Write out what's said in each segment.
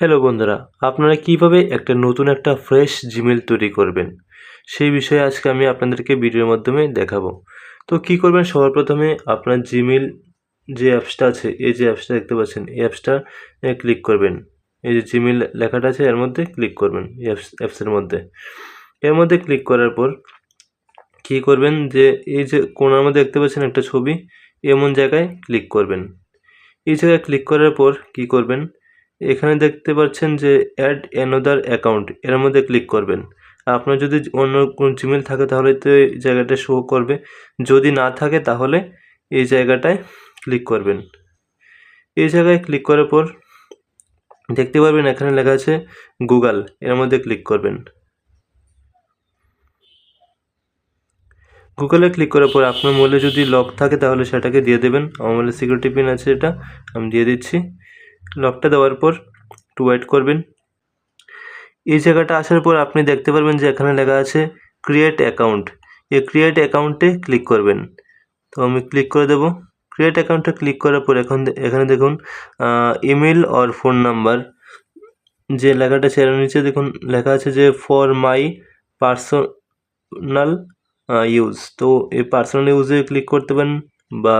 Hello বন্ধুরা, আপনারা কীভাবে একটা নতুন একটা ফ্রেশ জিমেল তৈরি করবেন? সেই বিষয়ে আজকে আমি আপনাদেরকে ভিডিওর মাধ্যমে দেখাবো। তো কি করবেন? সবার প্রথমে আপনার জিমেল যে অ্যাপসটা আছে, এই যে অ্যাপসটা দেখতে পাচ্ছেন, এই অ্যাপসটা ক্লিক করবেন। এই যে জিমেল লেখাটা আছে, এর মধ্যে ক্লিক করবেন অ্যাপস অ্যাপসের মধ্যে। এর মধ্যে ক্লিক করার পর কী করবেন? যে এই যে কোনার মধ্যে দেখতে পাচ্ছেন একটা ছবি, এমন জায়গায় ক্লিক করবেন। এই জায়গায় ক্লিক করার পর কি করবেন? এখানে দেখতে পাচ্ছেন যে অ্যাড অ্যানোদার অ্যাকাউন্ট এর মধ্যে ক্লিক করবেন। আপনার যদি অন্য কোনো জিমেল থাকে তাহলে তো এই জায়গাটা শো করবে। যদি না থাকে তাহলে এই জায়গাটায় ক্লিক করবেন। এই জায়গায় ক্লিক করার পর দেখতে পারবেন এখানে লেখা আছে গুগল এর মধ্যে ক্লিক করবেন। গুগলে ক্লিক করার পর আপনার মোবাইলে যদি লক থাকে তাহলে সেটাকে দিয়ে দেবেন। আমার মোবাইলে সিকিউরিটি পিন আছে এটা, আমি দিয়ে দিচ্ছি। লকটা দেওয়ার পর একটু ওয়েট করবেন। এই জায়গাটা আসার পর আপনি দেখতে পারবেন যে এখানে লেখা আছে ক্রিয়েট অ্যাকাউন্ট এই ক্রিয়েট অ্যাকাউন্টে ক্লিক করবেন। তো আমি ক্লিক করে দেবো। ক্রিয়েট অ্যাকাউন্টে ক্লিক করার পর এখন এখানে দেখুন ইমেল অর ফোন নাম্বার যে লেখাটা সেটার নিচে দেখুন, লেখা আছে যে ফর মাই পার্সোনাল ইউজ তো এই পার্সোনাল ইউজে ক্লিক করতে পারেন। বা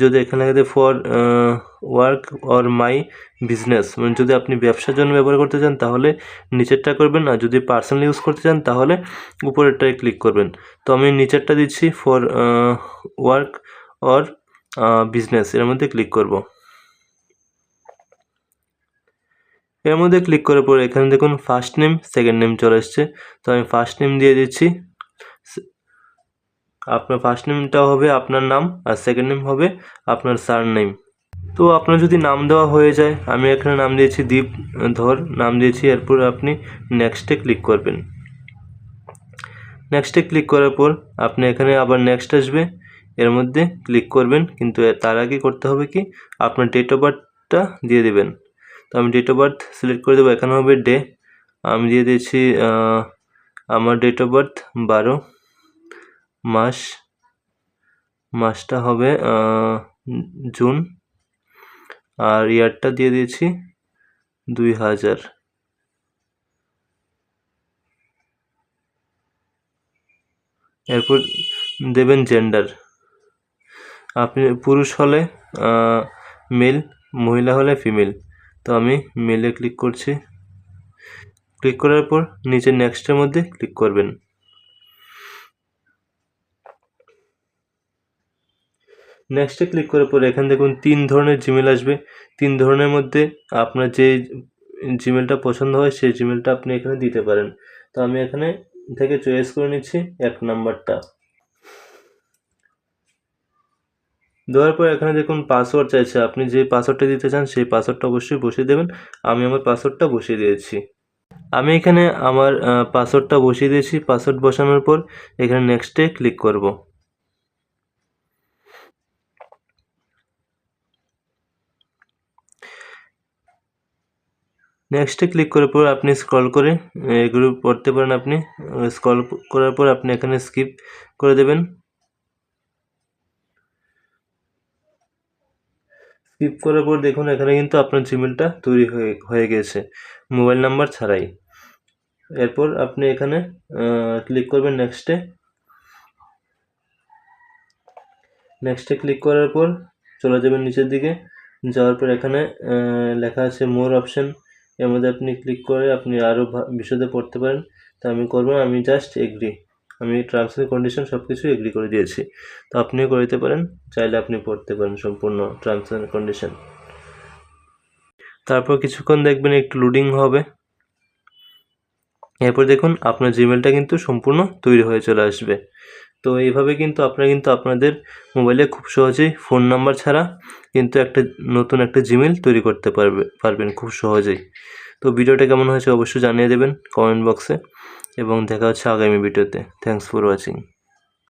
যদি এখানে লেখা for work or my business মানে যদি আপনি ব্যবসার জন্য ব্যবহার করতে চান, তাহলে নিচেরটা করবেন আর যদি পার্সোনাল ইউজ করতে চান, তাহলে উপরেরটায় ক্লিক করবেন। তো আমি নিচেরটা দিচ্ছি ফর ওয়ার্ক অর বিজনেস এর মধ্যে ক্লিক করব। এর মধ্যে ক্লিক করার পর এখানে দেখুন ফার্স্ট নেম সেকেন্ড নেম চলে এসছে। তো আমি ফার্স্ট নেম দিয়ে দিচ্ছি। আপনার ফার্স্ট নেমটা হবে আপনার নাম আর সেকেন্ড নেম হবে আপনার সার নেম তো আপনার যদি নাম দেওয়া হয়ে যায়, আমি এখানে নাম দিয়েছি দীপ, ধর, নাম দিয়েছি, এরপর আপনি নেক্সটে ক্লিক করবেন। নেক্সটে ক্লিক করার পর আপনি এখানে আবার নেক্সট আসবে, এর মধ্যে ক্লিক করবেন, কিন্তু তার আগে করতে হবে কি, আপনার ডেট অফ বার্থটা দিয়ে দেবেন। তো আমি ডেট অফ বার্থ সিলেক্ট করে দেবো, এখানে হবে ডে আমি দিয়ে দিয়েছি আমার ডেট অফ বার্থ বারো। মাস, মাসটা হবে জুন। আর ইয়ারটা দিয়ে দিয়েছি দুই হাজার। এরপর দেবেন জেন্ডার আপনি পুরুষ হলে মেল মহিলা হলে ফিমেল তো আমি মেলে ক্লিক করছি। ক্লিক করার পর নিচে নেক্সটের মধ্যে ক্লিক করবেন। নেক্সটে ক্লিক করার পর এখানে দেখুন তিন ধরনের জিমেল আসবে। তিন ধরনের মধ্যে আপনার যে জিমেলটা পছন্দ হয়, সেই জিমেলটা আপনি এখানে দিতে পারেন। তো আমি এখানে থেকে চয়েস করে নিচ্ছি এক নাম্বারটা। দেওয়ার পর এখানে দেখুন পাসওয়ার্ড চাইছে। আপনি যে পাসওয়ার্ডটা দিতে চান, সেই পাসওয়ার্ডটা অবশ্যই বসিয়ে দেবেন। আমি আমার পাসওয়ার্ডটা বসিয়ে দিয়েছি। আমি এখানে আমার পাসওয়ার্ডটা বসিয়ে দিয়েছি। পাসওয়ার্ড বসানোর পর এখানে নেক্সটে ক্লিক করব। নেক্সটে ক্লিক করার পর আপনি স্ক্রল করে এগুলো পড়তে পারেন আপনি। স্ক্রল করার পর আপনি এখানে স্কিপ করে দেবেন। স্কিপ করার পর দেখুন, এখানে কিন্তু আপনার জিমেলটা তৈরি হয়ে হয়ে গেছে। মোবাইল নাম্বার ছাড়াই। এরপর আপনি এখানে ক্লিক করবেন নেক্সটে নেক্সটে ক্লিক করার পর চলে যাবেন নিচের দিকে। যাওয়ার পর এখানে লেখা আছে মোর অপশান এর মধ্যে আপনি ক্লিক করে আপনি আরও বিশদে পড়তে পারেন। তো আমি করব আমি জাস্ট এগ্রি আমি টার্মস অ্যান্ড কন্ডিশন সব কিছু এগ্রি করে দিয়েছি। তো আপনিও করে দিতে পারেন, চাইলে আপনি পড়তে পারেন সম্পূর্ণ টার্মস অ্যান্ড কন্ডিশন তারপর কিছুক্ষণ দেখবেন একটু লোডিং হবে। এরপর দেখুন আপনার জিমেলটা কিন্তু সম্পূর্ণ তৈরি হয়ে চলে আসবে। তো এইভাবে কিন্তু আপনারা কিন্তু আপনাদের মোবাইলে খুব সহজেই ফোন নাম্বার ছাড়া কিন্তু একটা নতুন একটা জিমেল তৈরি করতে পারবে, পারবেন খুব সহজেই। তো ভিডিওটা কেমন হয়েছে অবশ্যই জানিয়ে দেবেন কমেন্ট বক্সে এবং দেখা হচ্ছে আগামী ভিডিওতে। Thanks for watching